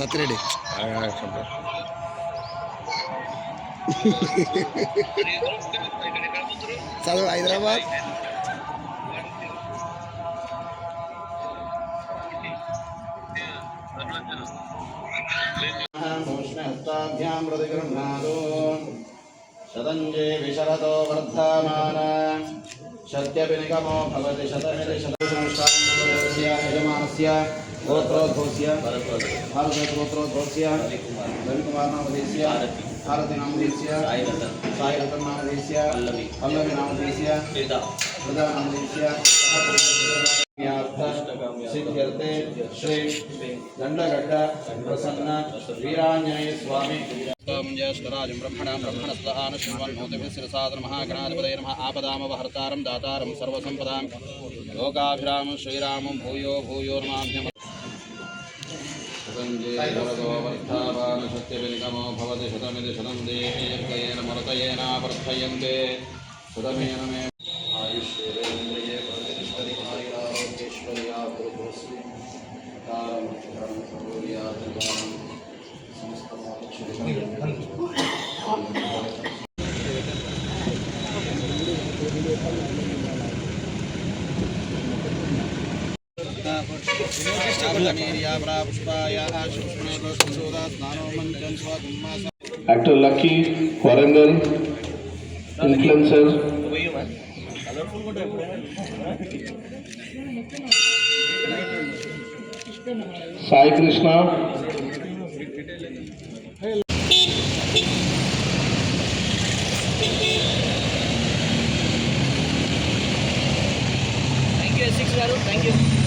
సత్యరెడ్డి చదువు హైదరాబాద్ हस्ताभ्यां प्रतिगृह्णातु शतञ्जे विशरतो वर्धमान शत्यपि निगमो भवति शतमिति शतसंस्थानस्य यजमानस्य गोत्रोद्भवस्य भारतगोत्रोद्भवस्य रविकुमारनामधेस्य भारतीनामधेस्य सायरतन्नामधेस्य पल्लवी नामधेस्य प्रधानामधेस्य सिद्ध्यर्थे श्री दण्डगड्ड प्रसन्न वीराञ्जनेय स्वामी జ్యేష్ఠరాజం బ్రహ్మణాం బ్రహ్మణస్వానుష్ణోతిభిరసాదమహాగణాధిపతయ నమ ఆపదామవహర్తారం దాతారం సర్వసంపదాం. లోకాభిరామం శ్రీరామం భూయో భూయో నమాభ్యమ సత్యవినిగమో భవతి శతమిది శతం దేహేన మృతయేనావర్ధయంతే శతమేన మే ఆయుష్యేంద్రియే ప్రతిష్టరికాయురారోగ్యేశ్వర్యా ప్రభుస్వి కారం శుక్రం సూర్యాధికారం actor Lucky Warangal influencer Sai Krishna Thank you, Six Garu. Thank you.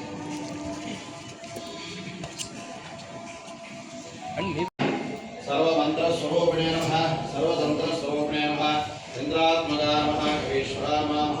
सर्वमन्त्रस्वरूपिणे नमः सर्वतन्त्रस्वरूपिणे नमः इंद्रात्मजा नमः। ईश्वरामा महाकाय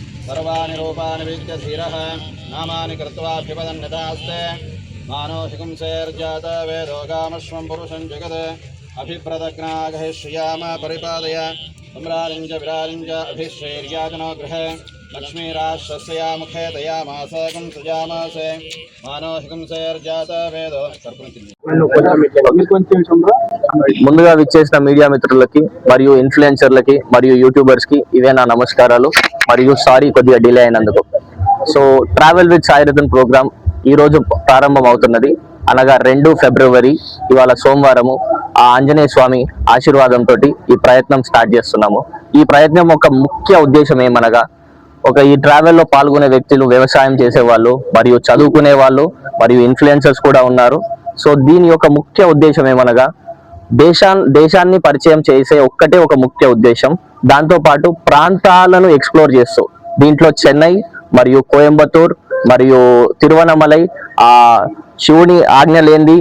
सर्वाणि रूपाणि वीक्ष्य धीरः नामानि कृत्वा कृत्वाभ्युपदन्यतास्ते मानोहिकुंसेर्जात वेदोगामश्वं पुरुषं जगत्। अभिप्रदग्नाघयिष्याम परिपादय सम्रालिञ्च विरालिञ्च अभिश्रैर्याजनो गृहे। గృహ దయామాసకం వేదో ముందుగా విచ్చేసిన మీడియా మిత్రులకి మరియు ఇన్ఫ్లుయెన్సర్లకి మరియు యూట్యూబర్స్కి ఇవే నా నమస్కారాలు మరియు సారీ కొద్దిగా డిలే అయినందుకు. So travel with Sairathan programme ఈ రోజు ప్రారంభం అవుతున్నది అనగా రెండు ఫిబ్రవరి ఇవాళ సోమవారము. ఆ ఆంజనేయ స్వామి ఆశీర్వాదంతో ఈ ప్రయత్నం స్టార్ట్ చేస్తున్నాము. ఈ ప్రయత్నం ఒక ముఖ్య ఉద్దేశం ఏమనగా ఒక ఈ ట్రావెల్లో పాల్గొనే వ్యక్తులు వ్యవసాయం చేసే వాళ్ళు మరియు చదువుకునే వాళ్ళు మరియు ఇన్ఫ్లుయెన్సర్స్ కూడా ఉన్నారు. సో దీని యొక్క ముఖ్య ఉద్దేశం ఏమనగా దేశాన్ దేశాన్ని పరిచయం చేసే ఒక్కటే ఒక ముఖ్య ఉద్దేశం. దాంతోపాటు ప్రాంతాలను ఎక్స్ప్లోర్ చేస్తూ దీంట్లో చెన్నై మరియు కోయంబత్తూర్ మరియు తిరువనమలై ఆ శివుని ఆజ్ఞ లేనిది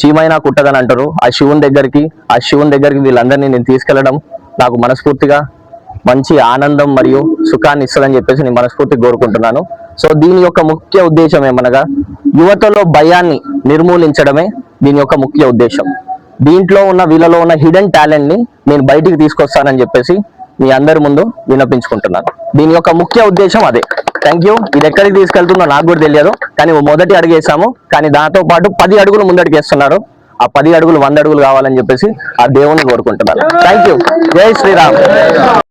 చీమైనా కుట్టదని అంటారు. ఆ శివుని దగ్గరికి ఆ శివుని దగ్గరికి వీళ్ళందరినీ నేను తీసుకెళ్ళడం నాకు మనస్ఫూర్తిగా మంచి ఆనందం మరియు సుఖాన్ని ఇస్తుందని చెప్పేసి నేను మనస్ఫూర్తిగా కోరుకుంటున్నాను. సో దీని యొక్క ముఖ్య ఉద్దేశం ఏమనగా యువతలో భయాన్ని నిర్మూలించడమే దీని యొక్క ముఖ్య ఉద్దేశం. దీంట్లో ఉన్న వీళ్ళలో ఉన్న హిడెన్ టాలెంట్ని నేను బయటికి తీసుకొస్తానని చెప్పేసి మీ అందరి ముందు విన్నపించుకుంటున్నాను. దీని యొక్క ముఖ్య ఉద్దేశం అదే. థ్యాంక్ యూ ఇది ఎక్కడికి తీసుకెళ్తుందో నాకు కూడా తెలియదు. కానీ మొదటి అడుగు కానీ దాంతో పాటు పది అడుగులు ముందడిగేస్తున్నారు ఆ పది అడుగులు వంద అడుగులు కావాలని చెప్పేసి ఆ దేవుని కోరుకుంటున్నాను. థ్యాంక్ యూ జై శ్రీరామ్.